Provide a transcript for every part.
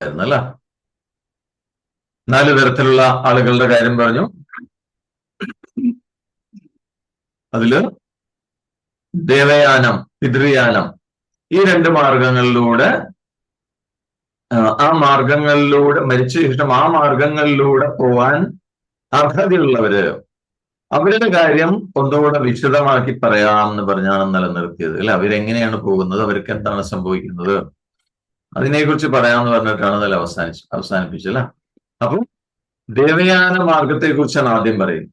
അല്ല നാല് തരത്തിലുള്ള ആളുകളുടെ കാര്യം പറഞ്ഞു. അതിൽ ദേവയാനം പിതൃയാനം ഈ രണ്ട് മാർഗങ്ങളിലൂടെ ആ, മാർഗങ്ങളിലൂടെ മരിച്ച ശേഷം ആ മാർഗങ്ങളിലൂടെ പോവാൻ അർഹതയുള്ളവര്. അവരുടെ കാര്യം ഒന്നുകൂടെ വിശദമാക്കി പറയാം എന്ന് പറഞ്ഞാണ് നിലനിർത്തിയത്. അല്ലെ? അവരെങ്ങനെയാണ് പോകുന്നത്? അവർക്ക് എന്താണ് സംഭവിക്കുന്നത്? അതിനെക്കുറിച്ച് പറയാമെന്ന് പറഞ്ഞിട്ടാണ് അതിൽ അവസാനിച്ചു അവസാനിപ്പിച്ചല്ല? അപ്പൊ ദേവയാന മാർഗത്തെ കുറിച്ചാണ് ആദ്യം പറയുന്നത്.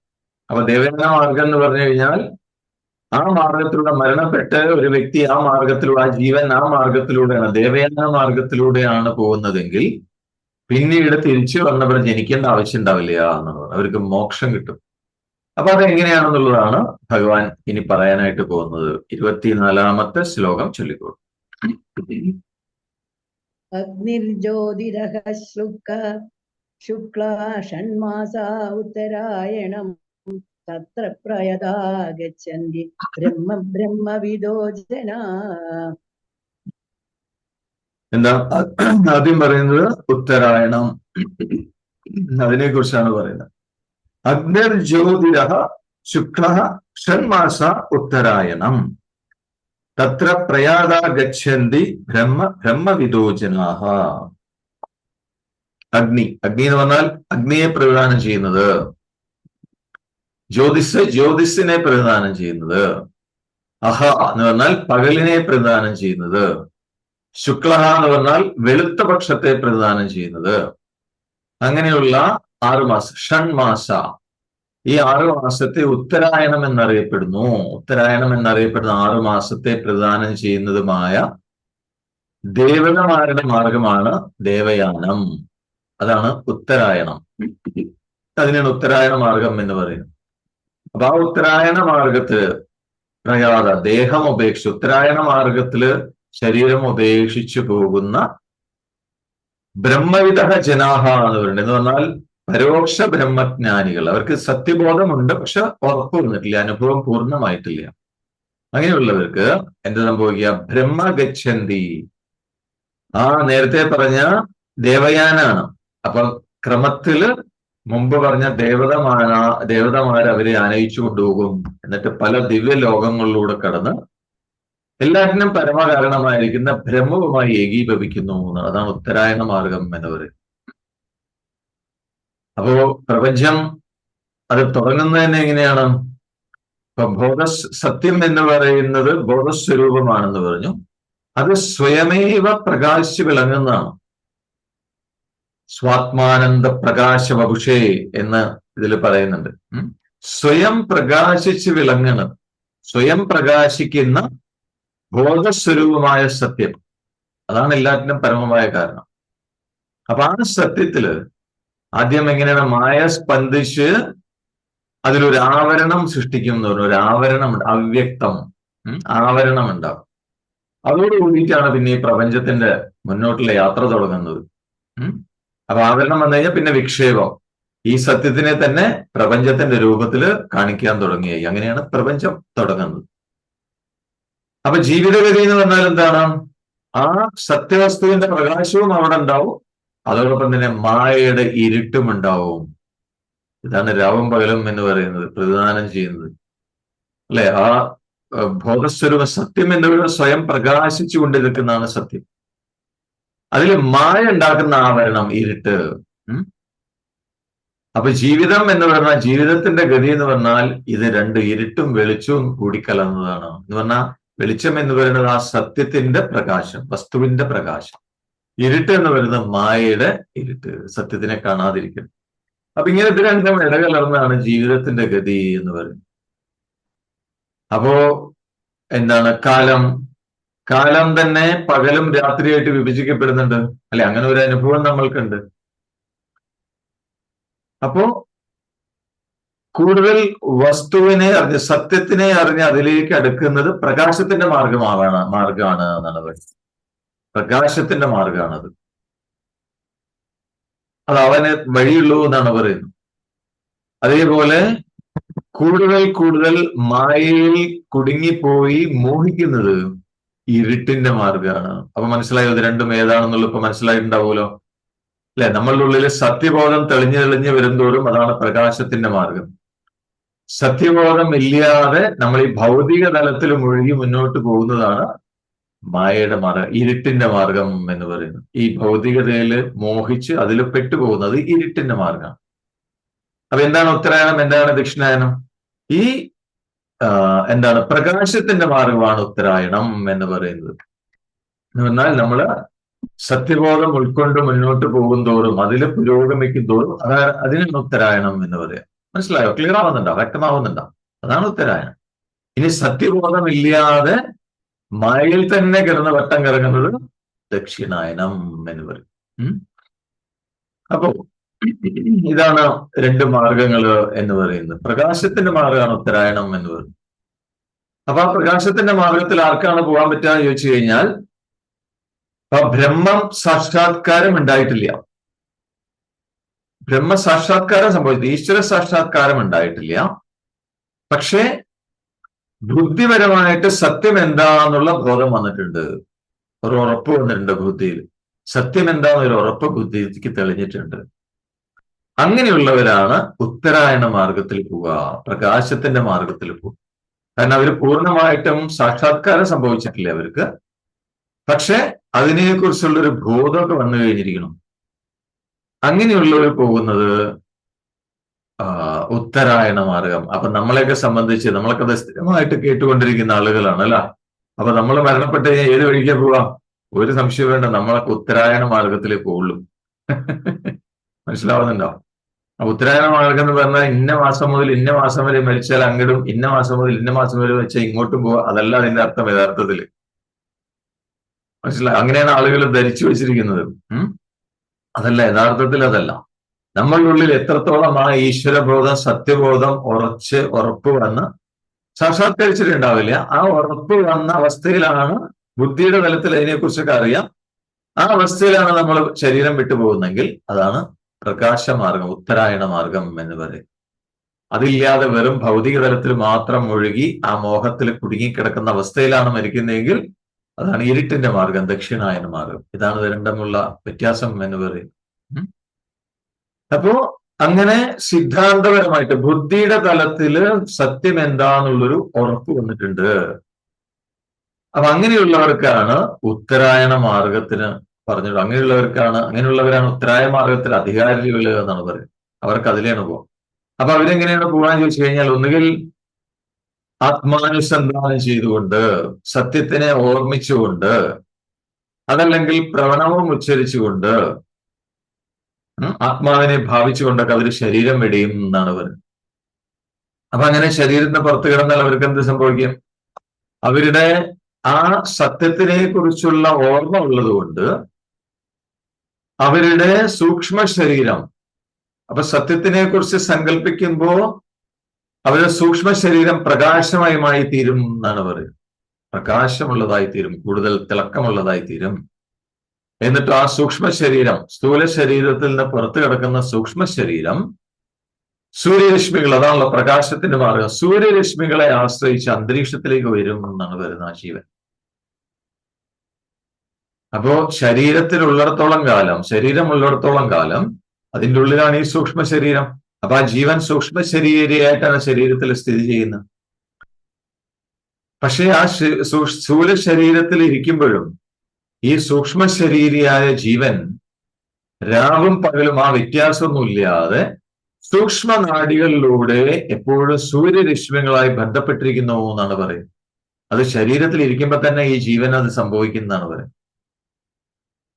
അപ്പൊ ദേവയാന മാർഗം എന്ന് പറഞ്ഞു കഴിഞ്ഞാൽ ആ മാർഗത്തിലൂടെ മരണപ്പെട്ട് ഒരു വ്യക്തി ആ മാർഗത്തിലൂടെ ആ ജീവൻ ആ മാർഗത്തിലൂടെയാണ് ദേവയാന മാർഗത്തിലൂടെയാണ് പോകുന്നതെങ്കിൽ പിന്നീട് തിരിച്ചു വന്നവർ ജനിക്കേണ്ട ആവശ്യം ഉണ്ടാവില്ല പറയുന്നത്. അവർക്ക് മോക്ഷം കിട്ടും. അപ്പൊ അതെങ്ങനെയാണെന്നുള്ളതാണ് ഭഗവാൻ ഇനി പറയാനായിട്ട് പോകുന്നത്. ഇരുപത്തിനാലാമത്തെ ശ്ലോകം ചൊല്ലിക്കോളൂ. അഗ്നിർജ്യോതിരഹ ശുക്ക ശുക്ല ഷൺമാസ ഉത്തരായണം. തത്ര പ്രയതാ ഗച്ഛന്തി. ബ്രഹ്മ ബ്രഹ്മവിദോ ജനാ. എന്താ? ആദ്യം പറയുന്നത് ഉത്തരായണം. അതിനെ കുറിച്ചാണ് പറയുന്നത് അഗ്നിർജ്യോതിര ശുക്ല ഷൺമാസ ഉത്തരായണം. തത്ര പ്രയാത ഗച്ഛന്തി ബ്രഹ്മ ബ്രഹ്മവിദോചനാഹ. അഗ്നി. അഗ്നി എന്ന് പറഞ്ഞാൽ അഗ്നിയെ പ്രവിധാനം ചെയ്യുന്നത്. ജ്യോതിസ് ജ്യോതിസിനെ പ്രതിദാനം ചെയ്യുന്നത്. അഹ എന്ന് പറഞ്ഞാൽ പകലിനെ പ്രതിദാനം ചെയ്യുന്നത്. ശുക്ല എന്ന് പറഞ്ഞാൽ വെളുത്ത പക്ഷത്തെ പ്രതിദാനം ചെയ്യുന്നത്. അങ്ങനെയുള്ള ആറുമാസ ഷൺമാസ. ഈ ആറു മാസത്തെ ഉത്തരായണം എന്നറിയപ്പെടുന്നു. ഉത്തരായണം എന്നറിയപ്പെടുന്ന ആറു മാസത്തെ പ്രദാനം ചെയ്യുന്നതുമായ ദേവതമാരുടെ മാർഗമാണ് ദേവയാനം. അതാണ് ഉത്തരായണം. അതിനാണ് ഉത്തരായണ മാർഗം എന്ന് പറയുന്നത്. അപ്പൊ ആ ഉത്തരായണ മാർഗത്തിൽ പ്രയാത ദേഹം ഉപേക്ഷിച്ച് ഉത്തരായണ മാർഗത്തിൽ ശരീരം ഉപേക്ഷിച്ചു പോകുന്ന ബ്രഹ്മവിധ ജനാഹ എന്ന് പറയുന്നത്. എന്ന് പറഞ്ഞാൽ പരോക്ഷ ബ്രഹ്മജ്ഞാനികൾ. അവർക്ക് സത്യബോധമുണ്ട് പക്ഷെ ഉറപ്പ് വന്നിട്ടില്ല അനുഭവം പൂർണമായിട്ടില്ല. അങ്ങനെയുള്ളവർക്ക് എന്ത് സംഭവിക്കുക? ബ്രഹ്മഗച്ഛന്തി ആ നേരത്തെ പറഞ്ഞ ദേവയാനാണ്. അപ്പൊ ക്രമത്തിൽ മുമ്പ് പറഞ്ഞ ദേവതമാന ദേവതമാർ അവരെ ആനയിച്ചു കൊണ്ടുപോകും. എന്നിട്ട് പല ദിവ്യ ലോകങ്ങളിലൂടെ കടന്ന് എല്ലാറ്റിനും പരമകാരണമായിരിക്കുന്ന ബ്രഹ്മവുമായി ഏകീഭവിക്കുന്നു അതാണ് ഉത്തരായണ മാർഗം എന്ന് പറയുന്നത് അപ്പോ പ്രപഞ്ചം അത് തുടങ്ങുന്നത് തന്നെ എങ്ങനെയാണ്? ഇപ്പൊ ബോധ സത്യം എന്ന് പറയുന്നത് ബോധസ്വരൂപമാണെന്ന് പറഞ്ഞു. അത് സ്വയമേവ പ്രകാശിച്ച് വിളങ്ങുന്നതാണ്. സ്വാത്മാനന്ദ പ്രകാശ വപുഷേ എന്ന് ഇതിൽ പറയുന്നുണ്ട്. സ്വയം പ്രകാശിച്ച് വിളങ്ങണം സ്വയം പ്രകാശിക്കുന്ന ബോധസ്വരൂപമായ സത്യം. അതാണ് എല്ലാറ്റിനും പരമമായ കാരണം. അപ്പൊ ആ സത്യത്തിൽ ആദ്യം എങ്ങനെയാണ്? മായ സ്പന്ദിച്ച് അതിലൊരു ആവരണം സൃഷ്ടിക്കും എന്ന് പറഞ്ഞു. ഒരു ആവരണം അവ്യക്തം. ആവരണം ഉണ്ടാവും. അതോട് കൂടിയിട്ടാണ് പിന്നെ ഈ പ്രപഞ്ചത്തിന്റെ മുന്നോട്ടുള്ള യാത്ര തുടങ്ങുന്നത്. അപ്പൊ ആവരണം വന്നു കഴിഞ്ഞാൽ പിന്നെ വിക്ഷേപം. ഈ സത്യത്തിനെ തന്നെ പ്രപഞ്ചത്തിന്റെ രൂപത്തിൽ കാണിക്കാൻ തുടങ്ങിയായി. അങ്ങനെയാണ് പ്രപഞ്ചം തുടങ്ങുന്നത്. അപ്പൊ ജീവിതഗതി എന്ന് പറഞ്ഞാൽ എന്താണ്? ആ സത്യവസ്തുവിന്റെ പ്രകാശവും അവിടെ ഉണ്ടാവും. അതോടൊപ്പം തന്നെ മായയുടെ ഇരുട്ടും ഉണ്ടാവും. ഇതാണ് രാവും പകലും എന്ന് പറയുന്നത് പ്രതിദാനം ചെയ്യുന്നത്. അല്ലെ? ആ ഭോഗസ്വരൂപ സത്യം എന്നിവിടെ സ്വയം പ്രകാശിച്ചു കൊണ്ടിരിക്കുന്നതാണ് സത്യം. അതിൽ മായ ഉണ്ടാക്കുന്ന ആവരണം ഇരുട്ട്. അപ്പൊ ജീവിതം എന്ന് പറഞ്ഞാൽ ജീവിതത്തിന്റെ ഗതി എന്ന് പറഞ്ഞാൽ ഇത് രണ്ട് ഇരുട്ടും വെളിച്ചവും കൂടി കലർന്നതാണ്. എന്ന് പറഞ്ഞാൽ വെളിച്ചം എന്ന് പറയുന്നത് ആ സത്യത്തിന്റെ പ്രകാശം വസ്തുവിന്റെ പ്രകാശം. ഇരുട്ട് എന്ന് പറയുന്നത് മായയുടെ ഇരുട്ട് സത്യത്തിനെ കാണാതിരിക്കും അപ്പൊ ഇങ്ങനെ ഇത് രണ്ടും ഇടകലർന്നാണ് ജീവിതത്തിന്റെ ഗതി എന്ന് പറയുന്നത്. അപ്പോ എന്താണ്? കാലം കാലം തന്നെ പകലും രാത്രിയായിട്ട് വിഭജിക്കപ്പെടുന്നുണ്ട്. അല്ലെ അങ്ങനെ ഒരു അനുഭവം നമ്മൾക്കുണ്ട്. അപ്പോ കൂടുതൽ വസ്തുവിനെ അറിഞ്ഞ് സത്യത്തിനെ അറിഞ്ഞ് അതിലേക്ക് അടുക്കുന്നത് പ്രകാശത്തിന്റെ മാർഗമാണ് മാർഗമാണ് എന്നാണ് പറയുന്നത്. പ്രകാശത്തിന്റെ മാർഗമാണത് അത് അവന് വഴിയുള്ളൂ എന്നാണ് പറയുന്നത്. അതേപോലെ കൂടുതൽ കൂടുതൽ മായയിൽ കുടുങ്ങിപ്പോയി മോഹിക്കുന്നത് ഇരുട്ടിന്റെ മാർഗമാണ് അപ്പൊ മനസ്സിലായത് രണ്ടും ഏതാണെന്നുള്ള ഇപ്പൊ മനസ്സിലായിട്ടുണ്ടാവുമല്ലോ? അല്ലെ? നമ്മളുടെ ഉള്ളിൽ സത്യബോധം തെളിഞ്ഞു തെളിഞ്ഞു വരുന്തോറും അതാണ് പ്രകാശത്തിന്റെ മാർഗം സത്യബോധം ഇല്ലാതെ നമ്മൾ ഈ ഭൗതിക തലത്തിൽ മുഴുകി മുന്നോട്ട് പോകുന്നതാണ് മായയുടെ മാർഗം ഇരുട്ടിന്റെ മാർഗം എന്ന് പറയുന്നു ഈ ഭൗതികതയിൽ മോഹിച്ച് അതിൽ പെട്ടുപോകുന്നത് ഇരുട്ടിന്റെ മാർഗം അപ്പൊ എന്താണ് ഉത്തരായണം? എന്താണ് ദക്ഷിണായനം ഈ എന്താണ് പ്രകാശത്തിന്റെ മാർഗമാണ് ഉത്തരായണം എന്ന് പറയുന്നത്. എന്ന് പറഞ്ഞാൽ നമ്മൾ സത്യബോധം ഉൾക്കൊണ്ട് മുന്നോട്ട് പോകും തോറും അതിൽ പുരോഗമിക്കും തോറും അത് അതിനാണ് ഉത്തരായണം എന്ന് പറയാം മനസ്സിലായോ? ക്ലിയർ ആവുന്നുണ്ടോ? വ്യക്തമാവുന്നുണ്ടോ? അതാണ് ഉത്തരായണം. ഇനി സത്യബോധം മായയിൽ തന്നെ കിടന്ന് വട്ടം കറങ്ങുന്നത് ദക്ഷിണായനം എന്ന് പറയും. അപ്പോ ഇതാണ് രണ്ട് മാർഗങ്ങൾ എന്ന് പറയുന്നത്. പ്രകാശത്തിന്റെ മാർഗമാണ് ഉത്തരായണം എന്ന് പറയുന്നത്. അപ്പൊ ആ പ്രകാശത്തിന്റെ മാർഗത്തിൽ ആർക്കാണ് പോകാൻ പറ്റുക എന്ന് ചോദിച്ചു കഴിഞ്ഞാൽ ബ്രഹ്മം സാക്ഷാത്കാരം ഉണ്ടായിട്ടില്ല. ബ്രഹ്മ സാക്ഷാത്കാരം സംഭവിച്ചു. ഈശ്വര സാക്ഷാത്കാരം ഉണ്ടായിട്ടില്ല. പക്ഷേ ബുദ്ധിപരമായിട്ട് സത്യം എന്താന്നുള്ള ബോധം വന്നിട്ടുണ്ട്. ഒരു ഉറപ്പ് വന്നിട്ടുണ്ട് ബുദ്ധിയിൽ. സത്യം എന്താന്നൊരു ഉറപ്പ് ബുദ്ധിക്ക് തെളിഞ്ഞിട്ടുണ്ട്. അങ്ങനെയുള്ളവരാണ് ഉത്തരായണ മാർഗത്തിൽ പോവുക പ്രകാശത്തിന്റെ മാർഗത്തിൽ പോവുക. കാരണം അവർ പൂർണമായിട്ടും സാക്ഷാത്കാരം സംഭവിച്ചിട്ടില്ല അവർക്ക്? പക്ഷെ അതിനെക്കുറിച്ചുള്ള ഒരു ബോധമൊക്കെ വന്നു കഴിഞ്ഞിരിക്കണം. അങ്ങനെയുള്ളവർ പോകുന്നത് ഉത്തരായണ മാർഗം അപ്പൊ നമ്മളെയൊക്കെ സംബന്ധിച്ച് നമ്മളൊക്കെ സ്ഥിരമായിട്ട് കേട്ടുകൊണ്ടിരിക്കുന്ന ആളുകളാണ് അല്ല? അപ്പൊ നമ്മൾ മരണപ്പെട്ട് ഏത് വഴിക്കാ പോവാം? ഒരു സംശയം വേണ്ട നമ്മളൊക്കെ ഉത്തരായണ മാർഗത്തിലേ പോവുള്ളൂ. മനസ്സിലാവുന്നുണ്ടോ? ഉത്തരായണ മാർഗം എന്ന് പറഞ്ഞാൽ ഇന്ന മാസം മുതൽ ഇന്ന മാസം വരെ മരിച്ചാൽ അങ്ങടും ഇന്ന മാസം മുതൽ ഇന്ന മാസം വരെ വെച്ചാൽ ഇങ്ങോട്ടും പോവാ. അതല്ല അതിന്റെ അർത്ഥം യഥാർത്ഥത്തിൽ മനസ്സിലായി അങ്ങനെയാണ് ആളുകൾ ധരിച്ചു വെച്ചിരിക്കുന്നത്. അതല്ല യഥാർത്ഥത്തിൽ അതല്ല. നമ്മളുടെ ഉള്ളിൽ എത്രത്തോളം ആ ഈശ്വരബോധം സത്യബോധം ഉറച്ച് ഉറപ്പ് വന്ന് സാക്ഷാത്കരിച്ചിട്ടുണ്ടാവില്ല. ആ ഉറപ്പ് വന്ന അവസ്ഥയിലാണ് ബുദ്ധിയുടെ തലത്തിൽ അതിനെക്കുറിച്ചൊക്കെ അറിയാം. ആ അവസ്ഥയിലാണ് നമ്മൾ ശരീരം വിട്ടുപോകുന്നെങ്കിൽ അതാണ് പ്രകാശമാർഗം ഉത്തരായണ മാർഗം എന്ന് പറയും അതില്ലാതെ വെറും ഭൗതിക തലത്തിൽ മാത്രം ഒഴുകി ആ മോഹത്തിൽ കുടുങ്ങിക്കിടക്കുന്ന അവസ്ഥയിലാണ് മരിക്കുന്നതെങ്കിൽ അതാണ് ഇരുട്ടിന്റെ മാർഗം ദക്ഷിണായന മാർഗം. ഇതാണ് ഇത് രണ്ടുമുള്ള വ്യത്യാസം എന്ന് പറയും. അപ്പോ അങ്ങനെ സിദ്ധാന്തപരമായിട്ട് ബുദ്ധിയുടെ തലത്തിൽ സത്യം എന്താന്നുള്ളൊരു ഉറപ്പ് വന്നിട്ടുണ്ട്. അപ്പൊ അങ്ങനെയുള്ളവർക്കാണ് ഉത്തരായണ മാർഗത്തിന് പറഞ്ഞത്. അങ്ങനെയുള്ളവർക്കാണ് അങ്ങനെയുള്ളവരാണ് ഉത്തരായ മാർഗത്തിൽ അധികാരികൾ എന്നാണ് പറയുന്നത്. അവർക്ക് അതിലാണ് പോകാം അപ്പൊ അവരെങ്ങനെയാണ് പോകാൻ ചോദിച്ചു കഴിഞ്ഞാൽ ഒന്നുകിൽ ആത്മാനുസന്ധാനം ചെയ്തുകൊണ്ട് സത്യത്തിനെ ഓർമ്മിച്ചുകൊണ്ട് അതല്ലെങ്കിൽ പ്രവണവും ഉച്ചരിച്ചുകൊണ്ട് ആത്മാവിനെ ഭാവിച്ചുകൊണ്ടൊക്കെ അവർ ശരീരം വെടിയും എന്നാണ് പറയുന്നത്. അപ്പൊ അങ്ങനെ ശരീരത്തിന് പുറത്ത് കിടന്നാൽ അവർക്ക് എന്ത് സംഭവിക്കും? അവരുടെ ആ സത്യത്തിനെ കുറിച്ചുള്ള ഓർമ്മ ഉള്ളതുകൊണ്ട് അവരുടെ സൂക്ഷ്മ ശരീരം അപ്പൊ സത്യത്തിനെ കുറിച്ച് സങ്കല്പിക്കുമ്പോ അവരുടെ സൂക്ഷ്മ ശരീരം പ്രകാശമയമായി തീരും എന്നാണ് പറയുന്നത്. പ്രകാശമുള്ളതായി തീരും കൂടുതൽ തിളക്കമുള്ളതായി തീരും എന്നിട്ട് ആ സൂക്ഷ്മ ശരീരം സ്ഥൂല ശരീരത്തിൽ നിന്ന് പുറത്തു കിടക്കുന്ന സൂക്ഷ്മ ശരീരം സൂര്യരശ്മികൾ അതാണല്ലോ പ്രകാശത്തിന്റെ മാർഗം. സൂര്യരശ്മികളെ ആശ്രയിച്ച് അന്തരീക്ഷത്തിലേക്ക് വരും എന്നാണ് ആ ജീവൻ അപ്പോ ശരീരത്തിലുള്ളിടത്തോളം കാലം ശരീരം ഉള്ളിടത്തോളം കാലം അതിന്റെ ഉള്ളിലാണ് ഈ സൂക്ഷ്മ ശരീരം. അപ്പൊ ആ ജീവൻ സൂക്ഷ്മ ശരീരയായിട്ടാണ് ശരീരത്തിൽ സ്ഥിതി ചെയ്യുന്നത്. പക്ഷേ ആ സ്ഥൂല ശരീരത്തിൽ ഇരിക്കുമ്പോഴും ഈ സൂക്ഷ്മ ശരീരിയായ ജീവൻ രാവും പകലും ആ വ്യത്യാസമൊന്നുമില്ലാതെ സൂക്ഷ്മ നാടികളിലൂടെ എപ്പോഴും സൂര്യരശ്മികളായി ബന്ധപ്പെട്ടിരിക്കുന്നു എന്നാണ് പറയുന്നത്. അത് ശരീരത്തിൽ ഇരിക്കുമ്പോൾ തന്നെ ഈ ജീവൻ അത് സംഭവിക്കുന്നതാണ് പറയുന്നത്.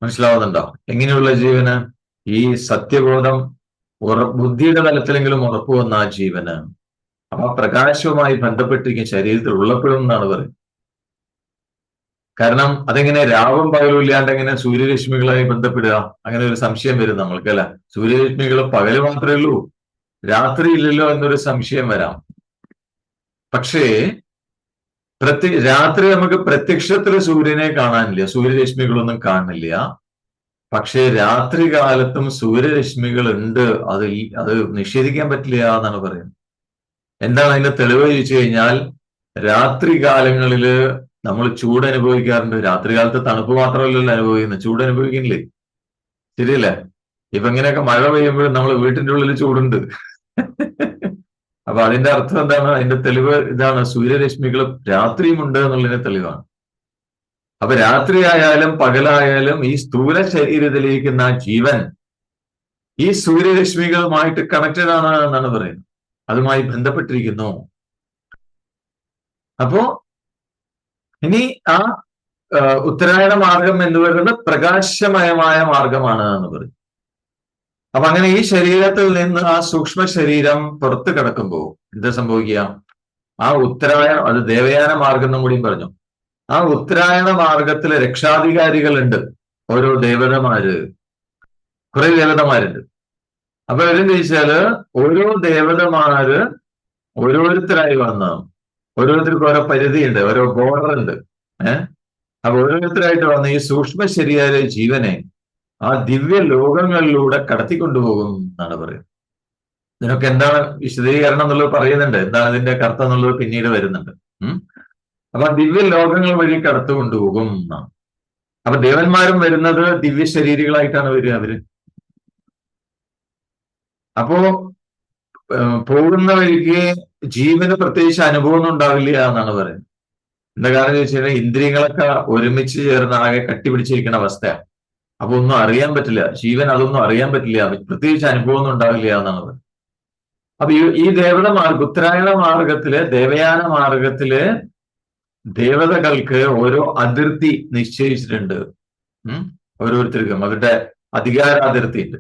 മനസ്സിലാവുന്നുണ്ടോ? എങ്ങനെയുള്ള ജീവന്? ഈ സത്യബോധം ബുദ്ധിയുടെ തലത്തിലെങ്കിലും ഉറപ്പു വന്ന ആ ജീവന്. അപ്പൊ പ്രകാശവുമായി ബന്ധപ്പെട്ടിരിക്കും ശരീരത്തിൽ ഉള്ളപ്പോഴും എന്നാണ് പറയുന്നത്. കാരണം അതെങ്ങനെ രാവും പകലും ഇല്ലാണ്ട് എങ്ങനെ സൂര്യരശ്മികളായി ബന്ധപ്പെടുക? അങ്ങനെ ഒരു സംശയം വരും നമ്മൾക്ക് അല്ല? സൂര്യരശ്മികൾ പകൽ മാത്രമേ ഉള്ളൂ. രാത്രി ഇല്ലല്ലോ എന്നൊരു സംശയം വരാം. പക്ഷേ പ്രത്യ രാത്രി നമുക്ക് പ്രത്യക്ഷത്തിൽ സൂര്യനെ കാണാനില്ല. സൂര്യരശ്മികളൊന്നും കാണില്ല. പക്ഷേ രാത്രി കാലത്തും സൂര്യരശ്മികൾ ഉണ്ട് അത് അത് നിഷേധിക്കാൻ പറ്റില്ല എന്നാണ് പറയുന്നത്. എന്താണ് അതിന്റെ തെളിവ് ചോദിച്ചു കഴിഞ്ഞാൽ രാത്രി കാലങ്ങളിൽ നമ്മൾ ചൂട് അനുഭവിക്കാറുണ്ട് രാത്രി കാലത്ത് തണുപ്പ് മാത്രമല്ലല്ലോ അനുഭവിക്കുന്നത്. ചൂട് അനുഭവിക്കുന്നില്ലേ ശരിയല്ലേ? ഇപ്പൊ ഇങ്ങനെയൊക്കെ മഴ പെയ്യുമ്പോഴും നമ്മൾ വീട്ടിന്റെ ഉള്ളിൽ ചൂടുണ്ട്. അപ്പൊ അതിന്റെ അർത്ഥം എന്താണ്? അതിന്റെ തെളിവ് ഇതാണ്. സൂര്യരശ്മികൾ രാത്രിയും ഉണ്ട് എന്നുള്ളതിന്റെ തെളിവാണ്. അപ്പൊ രാത്രി ആയാലും പകലായാലും ഈ സ്ഥൂല ശരീരത്തിലിരിക്കുന്ന ജീവൻ ഈ സൂര്യരശ്മികളുമായിട്ട് കണക്റ്റഡ് ആണ് എന്നാണ് പറയുന്നത്. അതുമായി ബന്ധപ്പെട്ടിരിക്കുന്നു. അപ്പോ ഇനി ആ ഉത്തരായണ മാർഗം എന്ന് പറയുന്നത് പ്രകാശമയമായ മാർഗമാണ് എന്ന് പറയും. അപ്പൊ അങ്ങനെ ഈ ശരീരത്തിൽ നിന്ന് ആ സൂക്ഷ്മ ശരീരം പുറത്ത് കിടക്കുമ്പോൾ എന്താ സംഭവിക്കുക? ആ ഉത്തരായണ അത് ദേവയാന മാർഗം എന്നും കൂടിയും പറഞ്ഞു. ആ ഉത്തരായണ മാർഗത്തിലെ രക്ഷാധികാരികളുണ്ട്. ഓരോ ദേവതമാര് കുറെ ദേവതമാരുണ്ട് അപ്പൊ എന്തെന്ന് ചോദിച്ചാൽ ഓരോ ദേവതമാര് ഓരോരുത്തരായി വന്ന് ഓരോരുത്തർക്കും ഓരോ പരിധിയുണ്ട് ഓരോ ബോർഡർ ഉണ്ട്. ഏഹ് അപ്പൊ ഓരോരുത്തരായിട്ട് വന്ന ഈ സൂക്ഷ്മ ശരീര ജീവനെ ആ ദിവ്യ ലോകങ്ങളിലൂടെ കടത്തിക്കൊണ്ടുപോകും എന്നാണ് പറയുന്നത്. ഇതിനൊക്കെ എന്താണ് വിശദീകരണം എന്നുള്ളത് പറയുന്നുണ്ട്. എന്താണ് ഇതിന്റെ കർത്തം എന്നുള്ളത് പിന്നീട് വരുന്നുണ്ട്. ഉം? അപ്പൊ ദിവ്യ ലോകങ്ങൾ വഴി കടത്തുകൊണ്ടുപോകും എന്നാണ്. അപ്പൊ ദേവന്മാരും വരുന്നത് ദിവ്യ ശരീരികളായിട്ടാണ് വരിക അവർ. അപ്പോ പോകുന്ന വഴിക്ക് ജീവന് പ്രത്യേകിച്ച് അനുഭവം ഒന്നും ഉണ്ടാവില്ല എന്നാണ് പറയുന്നത്. എന്താ കാരണം ചോദിച്ചു കഴിഞ്ഞാൽ ഇന്ദ്രിയങ്ങളൊക്കെ ഒരുമിച്ച് ചേർന്ന് ആകെ കട്ടിപിടിച്ചിരിക്കുന്ന അവസ്ഥയാണ്. അപ്പൊ ഒന്നും അറിയാൻ പറ്റില്ല ജീവൻ അതൊന്നും അറിയാൻ പറ്റില്ല പ്രത്യേകിച്ച് അനുഭവം ഒന്നും ഉണ്ടാവില്ല എന്നാണ് പറയുന്നത്. അപ്പൊ ഈ ദേവത മാർഗ ഉത്തരായണ മാർഗത്തിൽ ദേവയാന മാർഗത്തിൽ ദേവതകൾക്ക് ഓരോ അതിർത്തി നിശ്ചയിച്ചിട്ടുണ്ട്. ഓരോരുത്തർക്കും അവരുടെ അധികാര അതിർത്തി ഉണ്ട്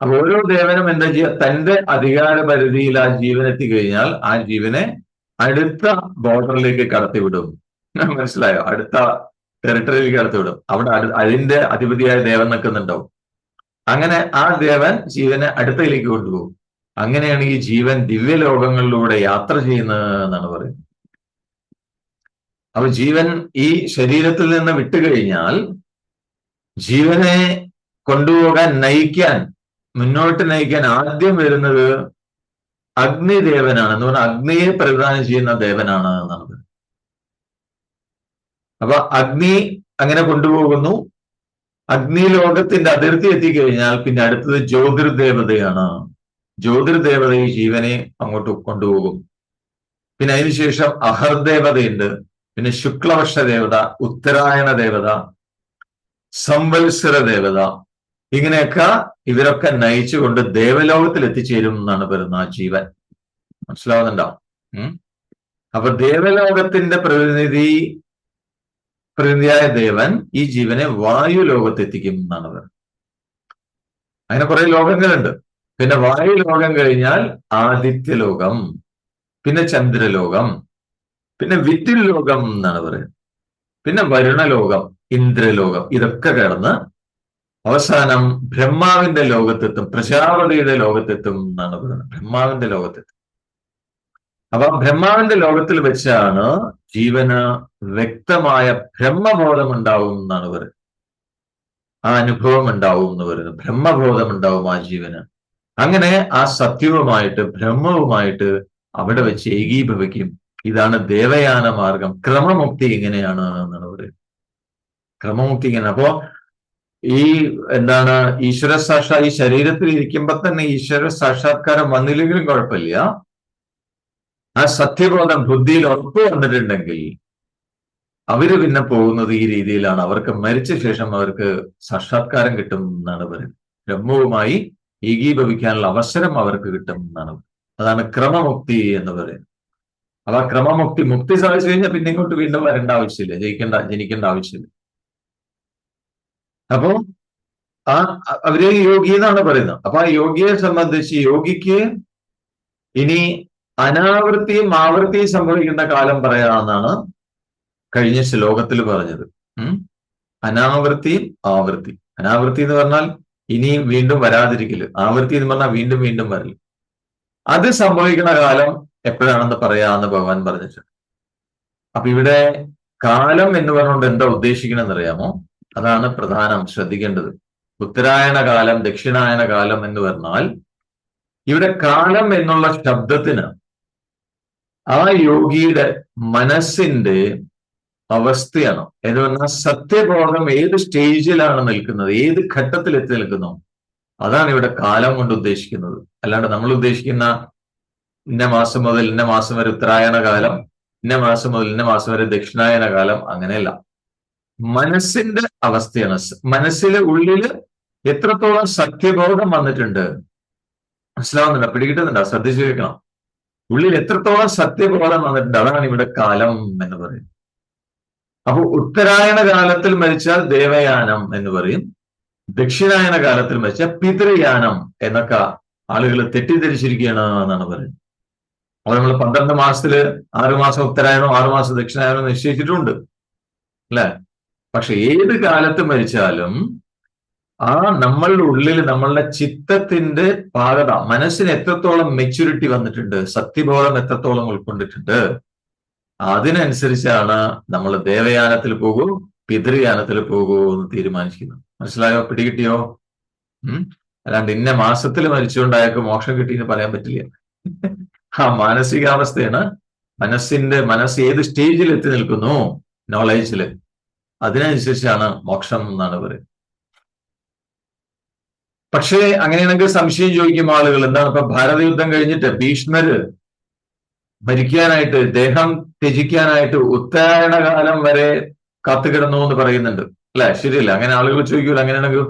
അപ്പൊ ഓരോ ദേവനും എന്താ ചെയ്യുക? തന്റെ അധികാര പരിധിയിൽ ആ ജീവൻ എത്തിക്കഴിഞ്ഞാൽ ആ ജീവനെ അടുത്ത ബോർഡറിലേക്ക് കടത്തിവിടും. മനസ്സിലായോ? അടുത്ത ടെറിട്ടറിയിലേക്ക് കടത്തിവിടും. അവിടെ അതിന്റെ അധിപതിയായ ദേവൻ നിൽക്കുന്നുണ്ടാവും. അങ്ങനെ ആ ദേവൻ ജീവനെ അടുത്തയിലേക്ക് കൊണ്ടുപോകും. അങ്ങനെയാണ് ഈ ജീവൻ ദിവ്യലോകങ്ങളിലൂടെ യാത്ര ചെയ്യുന്നത് എന്നാണ് പറയുന്നത്. അപ്പൊ ജീവൻ ഈ ശരീരത്തിൽ നിന്ന് വിട്ടുകഴിഞ്ഞാൽ ജീവനെ കൊണ്ടുപോകാൻ നയിക്കാൻ മുന്നോട്ട് നയിക്കാൻ ആദ്യം വരുന്നത് അഗ്നിദേവനാണ്. എന്ന് പറഞ്ഞാൽ അഗ്നിയെ പ്രതിദാനം ചെയ്യുന്ന ദേവനാണ് എന്നാണ്. അപ്പൊ അഗ്നി അങ്ങനെ കൊണ്ടുപോകുന്നു. അഗ്നി ലോകത്തിന്റെ അതിർത്തി എത്തിക്കഴിഞ്ഞാൽ പിന്നെ അടുത്തത് ജ്യോതിർദേവതയാണ്. ജ്യോതിർദേവത ഈ ജീവനെ അങ്ങോട്ട് കൊണ്ടുപോകും പിന്നെ അതിനുശേഷം അഹർദേവതയുണ്ട്. പിന്നെ ശുക്ലവർഷ ദേവത ഉത്തരായണ ദേവത സംവത്സര ദേവത ഇങ്ങനെയൊക്കെ ഇവരൊക്കെ നയിച്ചുകൊണ്ട് ദേവലോകത്തിൽ എത്തിച്ചേരും എന്നാണ് ആ ജീവൻ. മനസ്സിലാവുന്നുണ്ടോ? ഉം? അപ്പൊ ദേവലോകത്തിന്റെ പ്രതിനിധി പ്രതിനിധിയായ ദേവൻ ഈ ജീവനെ വായു ലോകത്തെത്തിക്കും എന്നാണ് പറയുന്നത്. അങ്ങനെ കുറെ ലോകങ്ങളുണ്ട്. പിന്നെ വായു ലോകം കഴിഞ്ഞാൽ ആദിത്യ ലോകം പിന്നെ ചന്ദ്രലോകം പിന്നെ വിദ്യുൽ ലോകം എന്നാണ് പറയുന്നത്. പിന്നെ വരുണലോകം ഇന്ദ്രലോകം ഇതൊക്കെ കടന്ന് അവസാനം ബ്രഹ്മാവിന്റെ ലോകത്തെത്തും പ്രജാപതിയുടെ ലോകത്തെത്തും എന്നാണ് പറയുന്നത്. ബ്രഹ്മാവിന്റെ ലോകത്തെത്തും. അപ്പൊ ബ്രഹ്മാവിന്റെ ലോകത്തിൽ വെച്ചാണ് ജീവന് വ്യക്തമായ ബ്രഹ്മബോധം ഉണ്ടാവും എന്നാണ് പറയുന്നത്. ആ അനുഭവം ഉണ്ടാവും എന്ന് പറയുന്നത്. ബ്രഹ്മബോധം ഉണ്ടാവും ആ ജീവന്. അങ്ങനെ ആ സത്യവുമായിട്ട് ബ്രഹ്മവുമായിട്ട് അവിടെ വെച്ച് ഏകീഭവിക്കും. ഇതാണ് ദേവയാന മാർഗം. ക്രമമുക്തി എങ്ങനെയാണ് എന്നാണ് പറയുന്നത്. ക്രമമുക്തി ഇങ്ങനെ അപ്പോ ഈ എന്താണ് ഈശ്വര സാക്ഷാ ഈ ശരീരത്തിൽ ഇരിക്കുമ്പോ തന്നെ ഈശ്വര സാക്ഷാത്കാരം വന്നില്ലെങ്കിലും കുഴപ്പമില്ല. ആ സത്യബോധം ബുദ്ധിയിൽ ഉറപ്പ് വന്നിട്ടുണ്ടെങ്കിൽ അവർ പിന്നെ പോകുന്നത് ഈ രീതിയിലാണ്. അവർക്ക് മരിച്ച ശേഷം അവർക്ക് സാക്ഷാത്കാരം കിട്ടും എന്നാണ് പറയുന്നത്. ബ്രഹ്മവുമായി ഏകീഭവിക്കാനുള്ള അവസരം അവർക്ക് കിട്ടും എന്നാണ് അതാണ് ക്രമമുക്തി എന്ന് പറയുന്നത്. അപ്പൊ ആ ക്രമമുക്തി മുക്തി സാധിച്ചു കഴിഞ്ഞാൽ പിന്നെ ഇങ്ങോട്ട് വീണ്ടും വരേണ്ട ആവശ്യമില്ല. ജയിക്കേണ്ട ജനിക്കേണ്ട ആവശ്യമില്ല. അപ്പോ ആ അവർ യോഗി എന്നാണ് പറയുന്നത്. അപ്പൊ ആ യോഗിയെ സംബന്ധിച്ച് യോഗിക്ക് ഇനി അനാവൃത്തിയും ആവൃത്തിയും സംഭവിക്കുന്ന കാലം പറയാമെന്നാണ് കഴിഞ്ഞ ശ്ലോകത്തിൽ പറഞ്ഞത്. അനാവൃത്തിയും ആവൃത്തി അനാവൃത്തി എന്ന് പറഞ്ഞാൽ ഇനിയും വീണ്ടും വരാതിരിക്കൽ. ആവൃത്തി എന്ന് പറഞ്ഞാൽ വീണ്ടും വീണ്ടും വരൽ. അത് സംഭവിക്കുന്ന കാലം എപ്പോഴാണെന്ന് പറയാമെന്ന് ഭഗവാൻ പറഞ്ഞിട്ടുണ്ട്. അപ്പൊ ഇവിടെ കാലം എന്ന് പറഞ്ഞുകൊണ്ട് എന്താ ഉദ്ദേശിക്കണമെന്ന് അറിയാമോ അതാണ് പ്രധാനം ശ്രദ്ധിക്കേണ്ടത്. ഉത്തരായണ കാലം ദക്ഷിണായന കാലം എന്ന് പറഞ്ഞാൽ ഇവിടെ കാലം എന്നുള്ള ശബ്ദത്തിന് ആ യോഗിയുടെ മനസ്സിന്റെ അവസ്ഥയാണ്. എന്ന് പറഞ്ഞാൽ സത്യബോധം ഏത് സ്റ്റേജിലാണ് നിൽക്കുന്നത് ഏത് ഘട്ടത്തിൽ എത്തി നിൽക്കുന്നു അതാണ് ഇവിടെ കാലം കൊണ്ട് ഉദ്ദേശിക്കുന്നത്. അല്ലാണ്ട് നമ്മൾ ഉദ്ദേശിക്കുന്ന ഇന്ന മാസം മുതൽ ഇന്ന മാസം വരെ ഉത്തരായണ കാലം ഇന്ന മാസം മുതൽ ഇന്ന മാസം വരെ ദക്ഷിണായന കാലം അങ്ങനെയല്ല. മനസ്സിന്റെ അവസ്ഥയാണ്. മനസ്സിലെ ഉള്ളിൽ എത്രത്തോളം സത്യബോധം വന്നിട്ടുണ്ട്? മനസ്സിലാവുന്നുണ്ടോ? പിടികിട്ടുന്നുണ്ടോ? ശ്രദ്ധിച്ചു വെക്കണം ഉള്ളിൽ എത്രത്തോളം സത്യബോധം വന്നിട്ടുണ്ട്? അതാണ് ഇവിടെ കാലം എന്ന് പറയുന്നത്. അപ്പൊ ഉത്തരായണ കാലത്തിൽ മരിച്ചാൽ ദേവയാനം എന്ന് പറയും. ദക്ഷിണായന കാലത്തിൽ മരിച്ചാൽ പിതൃയാനം എന്നൊക്കെ ആളുകൾ തെറ്റിദ്ധരിച്ചിരിക്കുകയാണ് എന്നാണ് പറയുന്നത്. അപ്പൊ നമ്മൾ പന്ത്രണ്ട് മാസത്തിൽ ആറുമാസം ഉത്തരായണോ ആറുമാസം ദക്ഷിണായനോ നിശ്ചയിച്ചിട്ടുണ്ട്. അല്ലെ? പക്ഷെ ഏത് കാലത്ത് മരിച്ചാലും ആ നമ്മളുടെ ഉള്ളിൽ നമ്മളുടെ ചിത്തത്തിന്റെ പാകത മനസ്സിന് എത്രത്തോളം മെച്യൂരിറ്റി വന്നിട്ടുണ്ട് സത്യബോധം എത്രത്തോളം ഉൾക്കൊണ്ടിട്ടുണ്ട് അതിനനുസരിച്ചാണ് നമ്മൾ ദേവയാനത്തിൽ പോകൂ പിതൃയാനത്തിൽ പോകൂ എന്ന് തീരുമാനിക്കുന്നത് മനസ്സിലായോ? പിടികിട്ടിയോ? ഉം? അല്ലാണ്ട് ഇന്ന മാസത്തിൽ മരിച്ചുകൊണ്ടായക്ക് മോക്ഷം കിട്ടിയെന്ന് പറയാൻ പറ്റില്ല. ആ മാനസികാവസ്ഥയാണ് മനസ്സിന്റെ മനസ്സ് ഏത് സ്റ്റേജിൽ എത്തി നിൽക്കുന്നു? നോളേജിൽ അതിനനുസരിച്ചാണ് മോക്ഷം എന്നാണ് പറയുന്നത്. പക്ഷേ അങ്ങനെയാണെങ്കിൽ സംശയം ചോദിക്കും ആളുകൾ എന്താണ് ഇപ്പൊ ഭാരത യുദ്ധം കഴിഞ്ഞിട്ട് ഭീഷ്മര് മരിക്കാനായിട്ട് ദേഹം ത്യജിക്കാനായിട്ട് ഉത്തരായണ കാലം വരെ കാത്തുകിടന്നു എന്ന് പറയുന്നുണ്ട്. അല്ലെ? ശരിയല്ല? അങ്ങനെ ആളുകൾ ചോദിക്കൂല അങ്ങനെയാണെങ്കിൽ